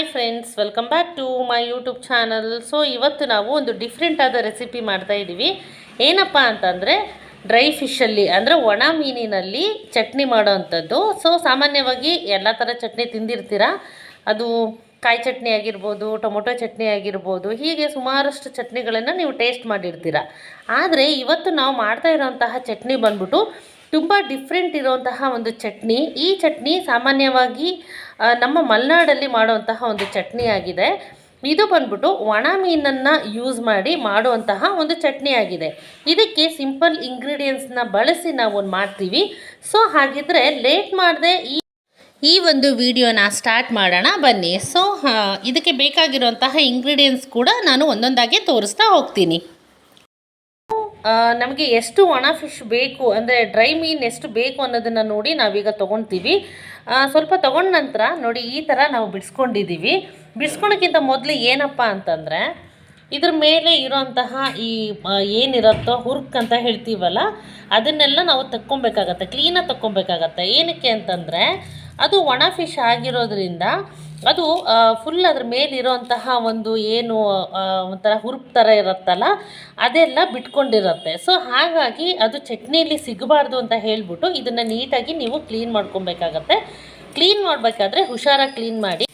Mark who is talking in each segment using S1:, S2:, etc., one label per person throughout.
S1: Hi friends welcome back to my YouTube channel so ಇವತ್ತು ನಾವು ಒಂದು ಡಿಫ್ರೆಂಟ್ ಆದ ರೆಸಿಪಿ ಮಾಡ್ತಾ ಇದ್ದೀವಿ ಏನಪ್ಪ ಅಂತಂದರೆ ಡ್ರೈ ಫಿಶಲ್ಲಿ ಅಂದರೆ ಒಣ ಮೀನಿನಲ್ಲಿ ಚಟ್ನಿ ಮಾಡೋ ಅಂಥದ್ದು ಸೊ ಸಾಮಾನ್ಯವಾಗಿ ಎಲ್ಲ ಥರ ಚಟ್ನಿ ತಿಂದಿರ್ತೀರ? ಅದು ಕಾಯಿ ಚಟ್ನಿ ಆಗಿರ್ಬೋದು, ಟೊಮೊಟೊ ಚಟ್ನಿ ಆಗಿರ್ಬೋದು, ಹೀಗೆ ಸುಮಾರಷ್ಟು ಚಟ್ನಿಗಳನ್ನು ನೀವು ಟೇಸ್ಟ್ ಮಾಡಿರ್ತೀರ. ಆದರೆ, ಇವತ್ತು ನಾವು ಮಾಡ್ತಾ ಇರೋಂತಹ ಚಟ್ನಿ ಬಂದ್ಬಿಟ್ಟು ತುಂಬ ಡಿಫ್ರೆಂಟ್ ಇರುವಂತಹ ಒಂದು ಚಟ್ನಿ. ಈ ಚಟ್ನಿ ಸಾಮಾನ್ಯವಾಗಿ ನಮ್ಮ ಮಲೆನಾಡಲ್ಲಿ ಮಾಡುವಂತಹ ಒಂದು ಚಟ್ನಿ ಆಗಿದೆ. ಇದು ಬಂದ್ಬಿಟ್ಟು ಒಣ ಮೀನನ್ನು ಯೂಸ್ ಮಾಡಿ ಮಾಡುವಂತಹ ಒಂದು ಚಟ್ನಿ ಆಗಿದೆ. ಇದಕ್ಕೆ ಸಿಂಪಲ್ ಇಂಗ್ರೀಡಿಯೆಂಟ್ಸ್ನ ಬಳಸಿ ನಾವು ಮಾಡ್ತೀವಿ. ಸೊ ಹಾಗಿದ್ರೆ ಲೇಟ್ ಮಾಡದೆ ಈ ಈ ಒಂದು ವಿಡಿಯೋನ ಸ್ಟಾರ್ಟ್ ಮಾಡೋಣ. ಬನ್ನಿ. ಸೊ ಇದಕ್ಕೆ ಬೇಕಾಗಿರುವಂತಹ ಇಂಗ್ರೀಡಿಯೆಂಟ್ಸ್ ಕೂಡ ನಾನು ಒಂದೊಂದಾಗಿ ತೋರಿಸ್ತಾ ಹೋಗ್ತೀನಿ. ನಮಗೆ ಎಷ್ಟು ಒಣ ಫಿಶ್ ಬೇಕು, ಅಂದರೆ ಡ್ರೈ ಮೀನ್ ಎಷ್ಟು ಬೇಕು ಅನ್ನೋದನ್ನು ನೋಡಿ ನಾವೀಗ ತೊಗೊಳ್ತೀವಿ ಸ್ವಲ್ಪ ತೊಗೊಂಡ ನಂತರ ನೋಡಿ ಈ ಥರ ನಾವು ಬಿಡಿಸ್ಕೊಂಡಿದ್ದೀವಿ ಬಿಡಿಸ್ಕೊಳಕ್ಕಿಂತ ಮೊದಲು ಏನಪ್ಪ ಅಂತಂದರೆ, ಇದ್ರ ಮೇಲೆ ಇರೋಂತಹ ಈ ಏನಿರುತ್ತೋ ಹುರ್ಕ್ ಅಂತ ಹೇಳ್ತೀವಲ್ಲ, ಅದನ್ನೆಲ್ಲ ನಾವು ತಕ್ಕೊಬೇಕಾಗತ್ತೆ ಕ್ಲೀನಾಗಿ ತಕ್ಕೊಬೇಕಾಗತ್ತೆ. ಏನಕ್ಕೆ ಅಂತಂದರೆ, ಅದು ಒಣ ಫಿಶ್ ಆಗಿರೋದ್ರಿಂದ ಅದು ಫುಲ್ ಅದ್ರ ಮೇಲಿರೋಂತಹ ಒಂದು ಏನು ಒಂಥರ ಹುರುಪ್ ಥರ ಇರುತ್ತಲ್ಲ, ಅದೆಲ್ಲ ಬಿಟ್ಕೊಂಡಿರುತ್ತೆ. ಸೊ ಹಾಗಾಗಿ ಅದು ಚಟ್ನಿಯಲ್ಲಿ ಸಿಗಬಾರ್ದು ಅಂತ ಹೇಳಿಬಿಟ್ಟು ಇದನ್ನು ನೀಟಾಗಿ ನೀವು ಕ್ಲೀನ್ ಮಾಡ್ಕೊಬೇಕಾಗತ್ತೆ. ಕ್ಲೀನ್ ಮಾಡಬೇಕಾದ್ರೆ ಹುಷಾರಾಗಿ ಕ್ಲೀನ್ ಮಾಡಿ.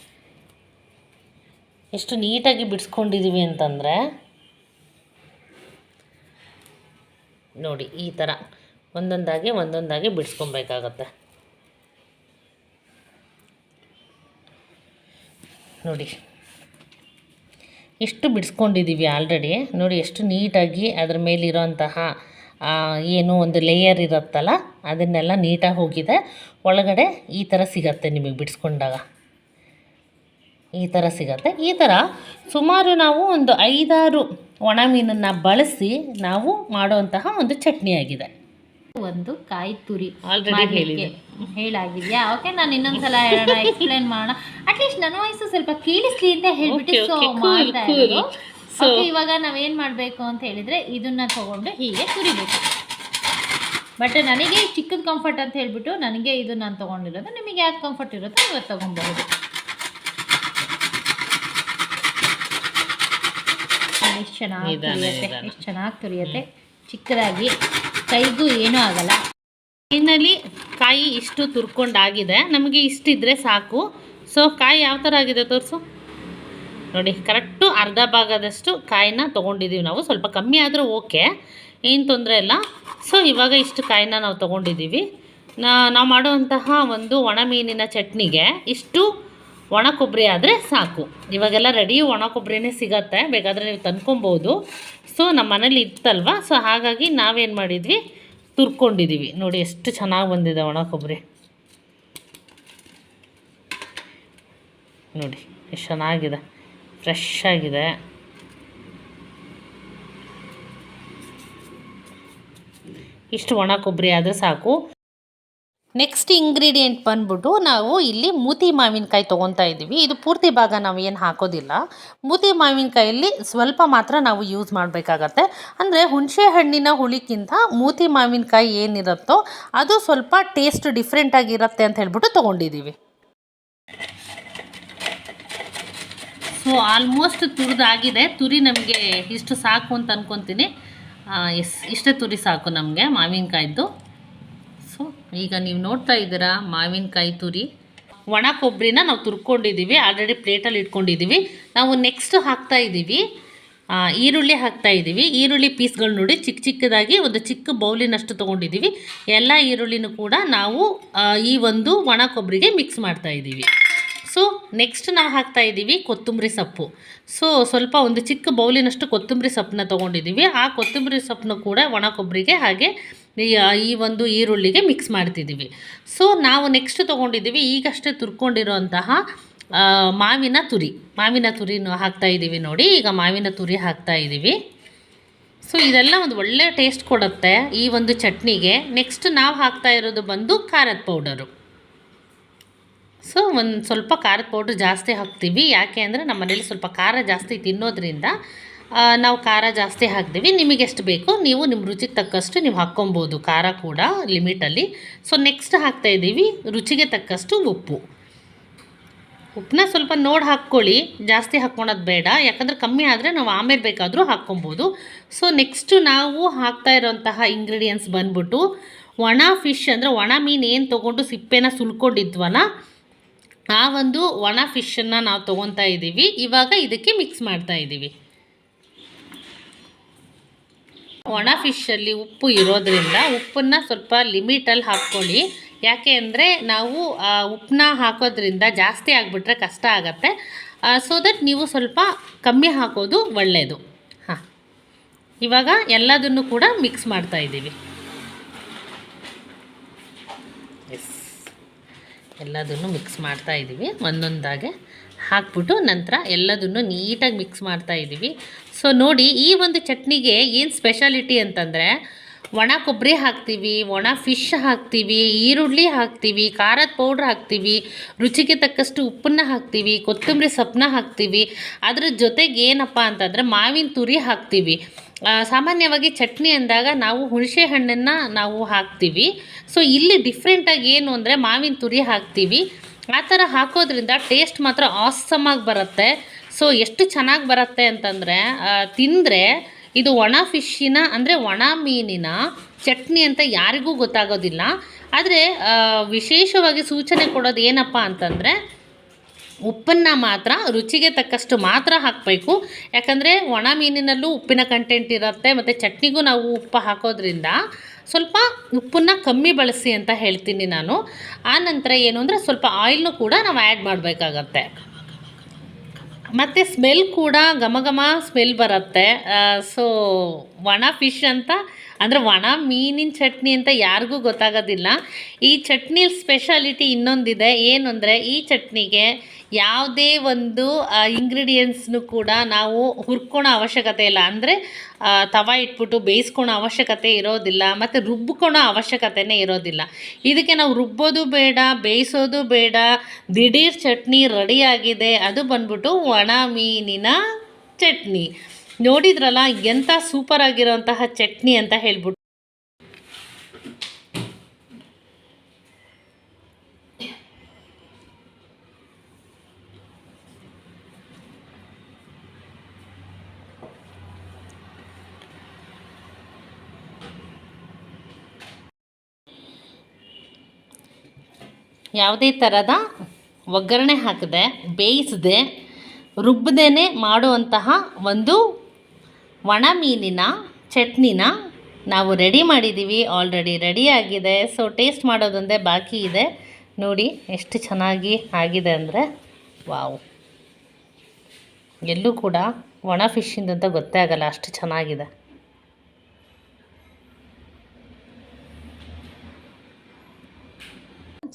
S1: ಎಷ್ಟು ನೀಟಾಗಿ ಬಿಡಿಸ್ಕೊಂಡಿದ್ದೀವಿ ಅಂತಂದರೆ, ನೋಡಿ ಈ ಥರ ಒಂದೊಂದಾಗಿ ಒಂದೊಂದಾಗಿ ಬಿಡಿಸ್ಕೊಬೇಕಾಗತ್ತೆ. ನೋಡಿ. ಎಷ್ಟು ಬಿಡಿಸ್ಕೊಂಡಿದ್ದೀವಿ ಆಲ್ರೆಡಿ ನೋಡಿ, ಎಷ್ಟು ನೀಟಾಗಿ ಅದ್ರ ಮೇಲಿರೋಂತಹ ಏನು ಒಂದು ಲೇಯರ್ ಇರುತ್ತಲ್ಲ, ಅದನ್ನೆಲ್ಲ ನೀಟಾಗಿ ಹೋಗಿದೆ. ಒಳಗಡೆ ಈ ಥರ ಸಿಗತ್ತೆ ನಿಮಗೆ ಬಿಡಿಸ್ಕೊಂಡಾಗ. ಈ ಥರ ಸಿಗತ್ತೆ. ಈ ಥರ ಸುಮಾರು ನಾವು ಒಂದು ಐದಾರು ಒಣ ಮೀನನ್ನು ಬಳಸಿ ನಾವು ಮಾಡುವಂತಹ ಒಂದು ಚಟ್ನಿ ಆಗಿದೆ.
S2: ಒಂದು ಕಾಯಿ ತುರಿ ಮಾಡ್ಲಿಕ್ಕೆ. ಹೇಳಾಗಿದ್ಯಾ? ಓಕೆ ನಾನು ಇನ್ನೊಂದ್ಸಲ ಹೇಳೋಣ ಎಕ್ಸ್ಪ್ಲೈನ್ ಮಾಡೋಣ. ಅಟ್ಲೀಸ್ಟ್ ನನ್ನ ವಯಸ್ಸು ಸ್ವಲ್ಪ ಕೇಳಿಸ್ಲಿ ಅಂತ ಹೇಳ್ಬಿಟ್ಟು ಸೊ ಮಾಡ್ತಾ. ಇರೋದು.
S1: So-
S2: ಇವಾಗ ನಾವೇನ್ ಮಾಡ್ಬೇಕು ಅಂತ ಹೇಳಿದ್ರೆ ಇದನ್ನ ತಗೊಂಡು ಹೀಗೆ ತುರಿಬೇಕು. ಬಟ್ ನನಗೆ ಚಿಕ್ಕದ ಕಂಫರ್ಟ್ ಅಂತ ಹೇಳ್ಬಿಟ್ಟು ನನಗೆ ಇದು ನಾನು ತೊಗೊಂಡಿರೋದು. ನಿಮಗೆ ಯಾವ್ದು ಕಂಫರ್ಟ್ ಇರುತ್ತೋ ಇವತ್ತು ತೊಗೊಬಹುದು ಎಷ್ಟು ಚೆನ್ನಾಗಿ ತುರಿಯುತ್ತೆ ಎಷ್ಟು ಚೆನ್ನಾಗಿ ತುರಿಯುತ್ತೆ. ಚಿಕ್ಕದಾಗಿ. ಕೈಗೂ ಏನೂ ಆಗಲ್ಲ.
S1: ಫೈನಲಿ ಕಾಯಿ ಇಷ್ಟು ತುರ್ಕೊಂಡಾಗಿದೆ. ನಮಗೆ ಇಷ್ಟಿದ್ರೆ ಸಾಕು. ಸೊ ಕಾಯಿ ಯಾವ ಥರ ಆಗಿದೆ ತೋರಿಸು. ನೋಡಿ, ಕರೆಕ್ಟು ಅರ್ಧ ಭಾಗದಷ್ಟು ಕಾಯಿನ ತೊಗೊಂಡಿದ್ದೀವಿ ನಾವು. ಸ್ವಲ್ಪ ಕಮ್ಮಿ ಆದರೂ ಓಕೆ. ಏನು ತೊಂದರೆ ಇಲ್ಲ. ಸೊ ಇವಾಗ ಇಷ್ಟು ಕಾಯಿನ ನಾವು ತೊಗೊಂಡಿದ್ದೀವಿ ನಾವು ಮಾಡುವಂತಹ ಒಂದು ಒಣ ಮೀನಿನ ಚಟ್ನಿಗೆ ಇಷ್ಟು ಒಣ ಕೊಬ್ಬರಿ ಆದರೆ ಸಾಕು. ಇವಾಗೆಲ್ಲ ರೆಡಿ ಒಣ ಕೊಬ್ಬರಿನೇ ಸಿಗತ್ತೆ. ಬೇಕಾದರೆ ನೀವು ತಂದ್ಕೊಬೋದು. ಸೊ ನಮ್ಮ ಮನೇಲಿ ಇತ್ತಲ್ವ? ಸೊ ಹಾಗಾಗಿ ನಾವೇನು ಮಾಡಿದ್ವಿ? ತುರ್ಕೊಂಡಿದ್ದೀವಿ ನೋಡಿ ಎಷ್ಟು ಚೆನ್ನಾಗಿ ಬಂದಿದೆ ಒಣ ಕೊಬ್ಬರಿ. ನೋಡಿ, ಎಷ್ಟು ಚೆನ್ನಾಗಿದೆ. ಫ್ರೆಶ್ ಆಗಿದೆ. ಇಷ್ಟು ಒಣ ಕೊಬ್ಬರಿ ಆದರೆ ಸಾಕು. ನೆಕ್ಸ್ಟ್ ಇಂಗ್ರೀಡಿಯೆಂಟ್ ಬಂದ್ಬಿಟ್ಟು ನಾವು ಇಲ್ಲಿ ಮೂತಿ ಮಾವಿನಕಾಯಿ ತೊಗೊತಾ ಇದ್ದೀವಿ. ಇದು ಪೂರ್ತಿ ಭಾಗ ನಾವು ಏನು ಹಾಕೋದಿಲ್ಲ. ಮೂತಿ ಮಾವಿನಕಾಯಲ್ಲಿ ಸ್ವಲ್ಪ ಮಾತ್ರ ನಾವು ಯೂಸ್ ಮಾಡಬೇಕಾಗತ್ತೆ. ಅಂದರೆ ಹುಣಸೆ ಹಣ್ಣಿನ ಹುಳಿಗಿಂತ ಮೂತಿ ಮಾವಿನಕಾಯಿ ಏನಿರುತ್ತೋ ಅದು ಸ್ವಲ್ಪ ಟೇಸ್ಟ್ ಡಿಫ್ರೆಂಟ್ ಆಗಿರುತ್ತೆ ಅಂತ ಹೇಳ್ಬಿಟ್ಟು ತೊಗೊಂಡಿದ್ದೀವಿ. ಸೊ ಆಲ್ಮೋಸ್ಟ್ ತುರಿದಾಗಿದೆ. ತುರಿ ನಮಗೆ ಇಷ್ಟು ಸಾಕು ಅಂತ ಅನ್ಕೊತೀನಿ. ಎಸ್ ಇಷ್ಟೇ ತುರಿ ಸಾಕು ನಮಗೆ ಮಾವಿನಕಾಯ್ದು. ಸೊ, ಈಗ ನೀವು ನೋಡ್ತಾ ಇದ್ದೀರಾ ಮಾವಿನಕಾಯಿ ತುರಿ. ಒಣ ಕೊಬ್ಬರಿನ ನಾವು ತುರ್ಕೊಂಡಿದ್ದೀವಿ ಆಲ್ರೆಡಿ ಪ್ಲೇಟಲ್ಲಿ ಇಟ್ಕೊಂಡಿದ್ದೀವಿ. ನಾವು ನೆಕ್ಸ್ಟ್ ಹಾಕ್ತಾ ಇದ್ದೀವಿ. ಈರುಳ್ಳಿ ಹಾಕ್ತಾ ಇದ್ದೀವಿ. ಈರುಳ್ಳಿ ಪೀಸ್ಗಳು ನೋಡಿ ಚಿಕ್ಕ ಚಿಕ್ಕದಾಗಿ ಒಂದು ಚಿಕ್ಕ ಬೌಲಿನಷ್ಟು ತೊಗೊಂಡಿದ್ದೀವಿ. ಎಲ್ಲ ಈರುಳ್ಳಿನೂ ಕೂಡ ನಾವು ಈ ಒಂದು ಒಣ ಕೊಬ್ಬರಿಗೆ ಮಿಕ್ಸ್ ಮಾಡ್ತಾ ಇದ್ದೀವಿ. ಸೊ ನೆಕ್ಸ್ಟ್ ನಾವು ಹಾಕ್ತಾ ಇದ್ದೀವಿ ಕೊತ್ತಂಬರಿ ಸೊಪ್ಪು. ಸೊ ಸ್ವಲ್ಪ ಒಂದು ಚಿಕ್ಕ ಬೌಲಿನಷ್ಟು ಕೊತ್ತಂಬರಿ ಸೊಪ್ಪನ್ನ ತೊಗೊಂಡಿದ್ದೀವಿ. ಆ ಕೊತ್ತಂಬರಿ ಸೊಪ್ಪನ್ನ ಕೂಡ ಒಣ ಕೊಬ್ಬರಿಗೆ ಹಾಗೆ ಈ ಒಂದು ಈರುಳ್ಳಿಗೆ ಮಿಕ್ಸ್ ಮಾಡ್ತಿದ್ದೀವಿ. ಸೊ ನಾವು ನೆಕ್ಸ್ಟ್ ತೊಗೊಂಡಿದ್ದೀವಿ ಈಗಷ್ಟೇ ತುರ್ಕೊಂಡಿರೋಂತಹ ಮಾವಿನ ತುರಿ. ಮಾವಿನ ತುರಿನೂ ಹಾಕ್ತಾ ಇದ್ದೀವಿ ನೋಡಿ. ಈಗ ಮಾವಿನ ತುರಿ ಹಾಕ್ತಾ ಇದ್ದೀವಿ. ಸೊ ಇದೆಲ್ಲ ಒಂದು ಒಳ್ಳೆಯ ಟೇಸ್ಟ್ ಕೊಡುತ್ತೆ ಈ ಒಂದು ಚಟ್ನಿಗೆ. ನೆಕ್ಸ್ಟ್ ನಾವು ಹಾಕ್ತಾ ಇರೋದು ಬಂದು ಖಾರದ ಪೌಡರು ಸೊ, ಒಂದು ಸ್ವಲ್ಪ ಖಾರದ ಪೌಡ್ರ್ ಜಾಸ್ತಿ ಹಾಕ್ತೀವಿ. ಯಾಕೆ ಅಂದರೆ ನಮ್ಮ ಮನೇಲಿ ಸ್ವಲ್ಪ ಖಾರ ಜಾಸ್ತಿ ತಿನ್ನೋದ್ರಿಂದ ನಾವು ಖಾರ ಜಾಸ್ತಿ ಹಾಕ್ತೀವಿ. ನಿಮಗೆ ಎಷ್ಟು ಬೇಕು, ನೀವು ನಿಮ್ಮ ರುಚಿಗೆ ತಕ್ಕಷ್ಟು ನೀವು ಹಾಕ್ಕೊಬೋದು ಖಾರ ಕೂಡ ಲಿಮಿಟಲ್ಲಿ ಸೊ ನೆಕ್ಸ್ಟ್ ಹಾಕ್ತಾ ಇದ್ದೀವಿ, ರುಚಿಗೆ ತಕ್ಕಷ್ಟು ಉಪ್ಪು. ಉಪ್ಪನ್ನ ಸ್ವಲ್ಪ ನೋಡಿ ಹಾಕ್ಕೊಳ್ಳಿ. ಜಾಸ್ತಿ ಹಾಕ್ಕೊಳೋದು ಬೇಡ. ಯಾಕಂದರೆ ಕಮ್ಮಿ ಆದರೆ ನಾವು ಆಮೇಲೆ ಬೇಕಾದರೂ ಹಾಕ್ಕೊಬೋದು. ಸೊ ನೆಕ್ಸ್ಟು ನಾವು ಹಾಕ್ತಾ ಇರೋಂತಹ ಇಂಗ್ರೀಡಿಯೆಂಟ್ಸ್ ಬಂದ್ಬಿಟ್ಟು ಒಣ ಫಿಶ್ ಅಂದರೆ ಒಣ ಮೀನು ಏನು ತೊಗೊಂಡು ಸಿಪ್ಪೆನ ಸುಲ್ಕೊಂಡಿದ್ವಲ್ಲ ಆ ಒಂದು ಒಣ ಫಿಶನ್ನು ನಾವು ತೊಗೊತಾ ಇದ್ದೀವಿ. ಇವಾಗ ಇದಕ್ಕೆ ಮಿಕ್ಸ್ ಮಾಡ್ತಾ ಇದ್ದೀವಿ. ಒಣ ಫಿಶಲ್ಲಿ ಉಪ್ಪು ಇರೋದ್ರಿಂದ ಉಪ್ಪನ್ನು ಸ್ವಲ್ಪ ಲಿಮಿಟಲ್ಲಿ ಹಾಕ್ಕೊಳ್ಳಿ. ಯಾಕೆ ಅಂದರೆ ನಾವು ಉಪ್ಪನ್ನ ಹಾಕೋದ್ರಿಂದ ಜಾಸ್ತಿ ಆಗಿಬಿಟ್ರೆ ಕಷ್ಟ ಆಗುತ್ತೆ. ಸೊ ದಟ್ ನೀವು ಸ್ವಲ್ಪ ಕಮ್ಮಿ ಹಾಕೋದು ಒಳ್ಳೆಯದು ಹಾಂ. ಇವಾಗ ಎಲ್ಲದನ್ನು ಕೂಡ ಮಿಕ್ಸ್ ಮಾಡ್ತಾ ಇದ್ದೀವಿ. ಎಲ್ಲದನ್ನು ಮಿಕ್ಸ್ ಮಾಡ್ತಾ ಇದ್ದೀವಿ ಒಂದೊಂದಾಗೆ ಹಾಕ್ಬಿಟ್ಟು ನಂತರ ಎಲ್ಲದನ್ನು ನೀಟಾಗಿ ಮಿಕ್ಸ್ ಮಾಡ್ತಾ ಇದ್ದೀವಿ ಸೊ ನೋಡಿ ಈ ಒಂದು ಚಟ್ನಿಗೆ ಏನು ಸ್ಪೆಷಾಲಿಟಿ ಅಂತಂದರೆ ಒಣ ಕೊಬ್ಬರಿ ಹಾಕ್ತೀವಿ, ಒಣ ಫಿಶ್ ಹಾಕ್ತೀವಿ, ಈರುಳ್ಳಿ ಹಾಕ್ತೀವಿ, ಖಾರದ ಪೌಡ್ರ್ ಹಾಕ್ತೀವಿ, ರುಚಿಗೆ ತಕ್ಕಷ್ಟು ಉಪ್ಪನ್ನ ಹಾಕ್ತೀವಿ, ಕೊತ್ತಂಬರಿ ಸೊಪ್ಪನ್ನ ಹಾಕ್ತೀವಿ. ಅದ್ರ ಜೊತೆಗೆ ಏನಪ್ಪ ಅಂತಂದರೆ ಮಾವಿನ ತುರಿ ಹಾಕ್ತೀವಿ. ಸಾಮಾನ್ಯವಾಗಿ ಚಟ್ನಿ ಅಂದಾಗ ನಾವು ಹುಣಸೆ ಹಣ್ಣನ್ನು ನಾವು ಹಾಕ್ತೀವಿ. ಸೊ ಇಲ್ಲಿ ಡಿಫ್ರೆಂಟಾಗಿ ಏನು ಅಂದರೆ ಮಾವಿನ ತುರಿ ಹಾಕ್ತೀವಿ. ಆ ಥರ ಹಾಕೋದ್ರಿಂದ ಟೇಸ್ಟ್ ಮಾತ್ರ ಆಸಮಾಗಿ ಬರುತ್ತೆ. ಸೊ ಎಷ್ಟು ಚೆನ್ನಾಗಿ ಬರುತ್ತೆ ಅಂತಂದರೆ ತಿಂದರೆ ಇದು ಒಣ ಫಿಶ್ಶಿನ, ಅಂದರೆ ಒಣ ಮೀನಿನ ಚಟ್ನಿ ಅಂತ ಯಾರಿಗೂ ಗೊತ್ತಾಗೋದಿಲ್ಲ. ಆದರೆ ವಿಶೇಷವಾಗಿ ಸೂಚನೆ ಕೊಡೋದು ಏನಪ್ಪ ಅಂತಂದರೆ, ಉಪ್ಪನ್ನು ಮಾತ್ರ, ರುಚಿಗೆ ತಕ್ಕಷ್ಟು ಮಾತ್ರ ಹಾಕಬೇಕು. ಯಾಕಂದರೆ, ಒಣ ಮೀನಿನಲ್ಲೂ ಉಪ್ಪಿನ ಕಂಟೆಂಟ್ ಇರುತ್ತೆ, ಮತ್ತು ಚಟ್ನಿಗೂ ನಾವು ಉಪ್ಪು ಹಾಕೋದ್ರಿಂದ ಸ್ವಲ್ಪ ಉಪ್ಪನ್ನು ಕಮ್ಮಿ ಬಳಸಿ ಅಂತ ಹೇಳ್ತೀನಿ ನಾನು. ಆ ನಂತರ ಏನು ಅಂದರೆ, ಸ್ವಲ್ಪ ಆಯಿಲ್ನು ಕೂಡ ನಾವು ಆ್ಯಡ್ ಮಾಡಬೇಕಾಗತ್ತೆ. ಮತ್ತು ಸ್ಮೆಲ್ ಕೂಡ ಘಮ ಘಮ ಸ್ಮೆಲ್ ಬರುತ್ತೆ. ಸೊ ಒಣ ಫಿಶ್ ಅಂತ ಅಂದರೆ ಒಣ ಮೀನಿನ ಚಟ್ನಿ ಅಂತ ಯಾರಿಗೂ ಗೊತ್ತಾಗೋದಿಲ್ಲ. ಈ ಚಟ್ನಿ ಸ್ಪೆಷಾಲಿಟಿ ಇನ್ನೊಂದಿದೆ. ಏನು ಅಂದರೆ ಈ ಚಟ್ನಿಗೆ ಯಾವುದೇ ಒಂದು ಇಂಗ್ರೀಡಿಯೆಂಟ್ಸ್ನು ಕೂಡ ನಾವು ಹುರ್ಕೊಳೋ ಅವಶ್ಯಕತೆ ಇಲ್ಲ. ಅಂದರೆ ತವ ಇಟ್ಬಿಟ್ಟು ಬೇಯಿಸ್ಕೊಳೋ ಅವಶ್ಯಕತೆ ಇರೋದಿಲ್ಲ ಮತ್ತು ರುಬ್ಬಿಕೊಳೋ ಅವಶ್ಯಕತೆನೇ ಇರೋದಿಲ್ಲ. ಇದಕ್ಕೆ ನಾವು ರುಬ್ಬೋದು ಬೇಡ, ಬೇಯಿಸೋದು ಬೇಡ, ದಿಢೀರ್ ಚಟ್ನಿ ರೆಡಿಯಾಗಿದೆ ಅದು ಬಂದ್ಬಿಟ್ಟು ಒಣ ಮೀನಿನ ಚಟ್ನಿ. ನೋಡಿದ್ರಲ್ಲ ಎಂಥ ಸೂಪರ್ ಆಗಿರೋಂತಹ ಚಟ್ನಿ ಅಂತ ಹೇಳ್ಬಿಟ್ಟು ಯಾವುದೇ ಥರದ ಒಗ್ಗರಣೆ ಹಾಕದೆ, ಬೇಯಿಸದೆ ರುಬ್ಬದೇನೆ ಮಾಡುವಂತಹ ಒಂದು ಒಣ ಮೀನಿನ ಚಟ್ನಿನ ನಾವು ರೆಡಿ ಮಾಡಿದ್ದೀವಿ ಆಲ್ರೆಡಿ ರೆಡಿ ಆಗಿದೆ. ಸೊ ಟೇಸ್ಟ್ ಮಾಡೋದೊಂದೇ ಬಾಕಿ ಇದೆ. ನೋಡಿ, ಎಷ್ಟು ಚೆನ್ನಾಗಿ ಆಗಿದೆ ಅಂದರೆ, ವಾವ್. ಎಲ್ಲೂ ಕೂಡ ಒಣ ಫಿಶ್ಶಿಂದಂತ ಗೊತ್ತೇ ಆಗಲ್ಲ ಅಷ್ಟು ಚೆನ್ನಾಗಿದೆ.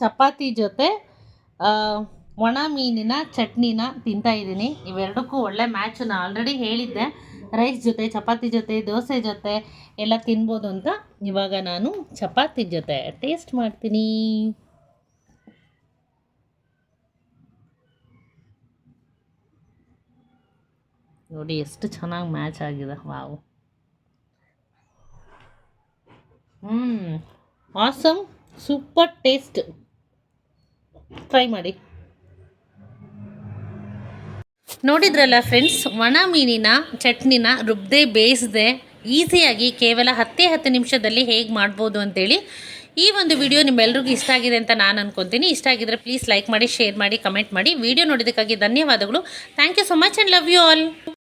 S1: ಚಪಾತಿ ಜೊತೆ ಒಣ ಮೀನಿನ ಚಟ್ನಿನ ತಿಂತಾ ಇದ್ದೀನಿ. ಇವೆರಡಕ್ಕೂ ಒಳ್ಳೆ ಮ್ಯಾಚ್ ನಾನು ಆಲ್ರೆಡಿ ಹೇಳಿದ್ದೆ. ರೈಸ್ ಜೊತೆ, ಚಪಾತಿ ಜೊತೆ, ದೋಸೆ ಜೊತೆ ಎಲ್ಲ ತಿನ್ಬೋದು ಅಂತ ಇವಾಗ ನಾನು ಚಪಾತಿ ಜೊತೆ ಟೇಸ್ಟ್ ಮಾಡ್ತೀನಿ. ನೋಡಿ ಎಷ್ಟು ಚೆನ್ನಾಗಿ ಮ್ಯಾಚ್ ಆಗಿದೆ. ವಾವ್ ಹ್ಞೂ ಆಸಮ್ ಸೂಪರ್ ಟೇಸ್ಟ್ ಟ್ರೈ ಮಾಡಿ. ನೋಡಿದ್ರಲ್ಲ ಫ್ರೆಂಡ್ಸ್ ಒಣ ಮೀನಿನ ಚಟ್ನಿನ ರುಬ್ಬದೆ ಬೇಯಿಸದೆ ಈಸಿಯಾಗಿ ಕೇವಲ ಹತ್ತೇ ಹತ್ತು ನಿಮಿಷದಲ್ಲಿ ಹೇಗೆ ಮಾಡ್ಬೋದು ಅಂತೇಳಿ ಈ ಒಂದು ವಿಡಿಯೋ ನಿಮ್ಮೆಲ್ರಿಗೂ ಇಷ್ಟ ಆಗಿದೆ ಅಂತ ನಾನು ಅನ್ಕೊತೀನಿ. ಇಷ್ಟ ಆಗಿದ್ರೆ ಪ್ಲೀಸ್ ಲೈಕ್ ಮಾಡಿ ಶೇರ್ ಮಾಡಿ ಕಮೆಂಟ್ ಮಾಡಿ. ವಿಡಿಯೋ ನೋಡಿದ್ದಕ್ಕಾಗಿ ಧನ್ಯವಾದಗಳು. Thank you so much and love you all